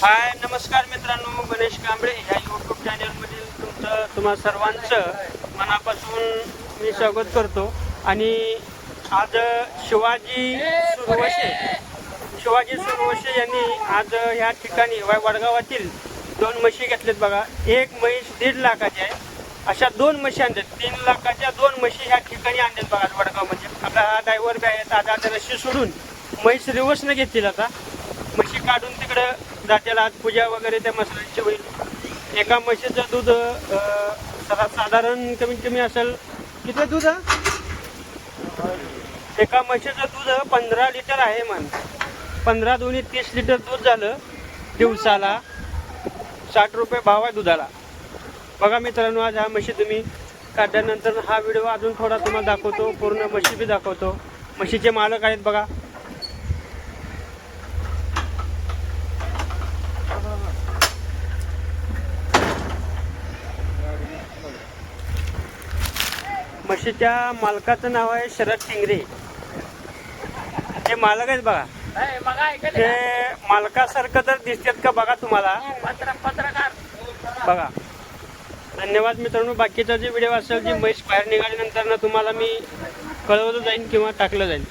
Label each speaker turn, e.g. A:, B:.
A: हाय नमस्कार मित्रांनो गणेश कांबळे. ह्या यूट्यूब चॅनलमधील तुमचं तुम्हा सर्वांचं मनापासून मी स्वागत करतो. आणि आज शिवाजी सुरवशे शिवाजी सुरवशे यांनी आज ह्या ठिकाणी वाय वडगावातील दोन म्हशी घेतल्यात बघा. एक म्हैस दीड लाखाची आहे. अशा दोन म्हशी आणतात तीन लाखाच्या दोन म्हशी ह्या ठिकाणी आणतात बघा वडगाव म्हणजे. हा ड्रायव्हर बी आहेत आता आता रशी सोडून म्हैस रिवर्सनं घेतील आता. म्हशी काढून तिकडं जात्याला आज पूजा वगैरे त्या मसाल्यांची होईल. एका म्हशीचं दूध साधारण कमीत कमी असेल किती दूध? एका म्हशीचं दूध पंधरा लिटर आहे म्हण. पंधरा दोन्ही तीस लिटर दूध झालं दिवसाला. साठ रुपये भाव आहे दुधाला. बघा मित्रांनो आज हा म्हशी तुम्ही काढल्यानंतर हा व्हिडिओ अजून थोडा तुम्हाला दाखवतो. पूर्ण म्हशी बी दाखवतो. म्हशीचे मालक आहेत बघा. म्हशीच्या मालकाचं नाव आहे शरद टिंगरे ते मालक आहेत बघा. ते मालकासारखं जर दिसतात का बघा तुम्हाला?
B: पत्रकार.
A: बघा. धन्यवाद मित्रांनो बाकीचा जे व्हिडिओ असेल जी म्हैस बाहेर निघाल्यानंतर ना तुम्हाला मी कळवलं जाईल किंवा टाकलं जाईल